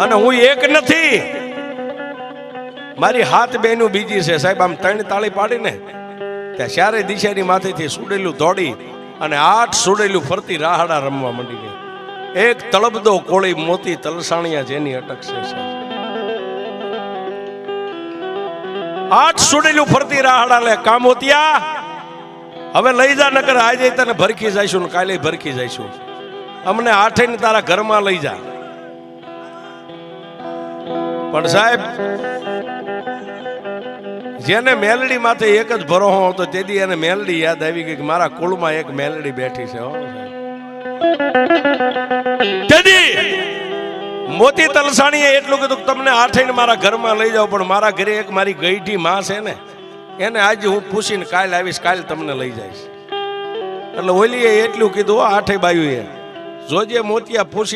અને હું એક નથી. મારી હાથ બેનું બીજી છે. સાહેબ, આમ ત્રણ તાળી પાડીને ત્યાં ચારે દિશાની માથેથી સુડેલું દોડી અને આઠ સુડેલું ફરતી રાહડા રમવા માંડી ગઈ. એક તળબદો કોળી મોતી તલસાણિયા જેની અટકશે છે આઠ સુડેલું ફરતી રાહડા લે, કામોતિયા, હવે લઈ જા, નકર આજે તને ભરખી જઈશું કાલે ભરખી જઈશું. અમને આઠે તારા ઘરમાં લઈ જા. પણ સાહેબ, જેને મેલડી માથે એક જ ભરો હો તો તેથી એને મેલડી યાદ આવી ગઈ કે મારા કુળમાં એક મેલડી બેઠી છે મોતી તલસાણીએ એટલું કીધું તમને આઠે મારા ઘરમાં લઈ જાઓ, પણ મારા ઘરે એક મારી ગઈઠી માં છે ને, એને આજે હું પૂછીને કાલ આવીશ, કાલ તમને લઈ જઈશ. એટલે ઓલીએ એટલું કીધું આઠે બાયુએ. જોજે મોતિયા પૂછી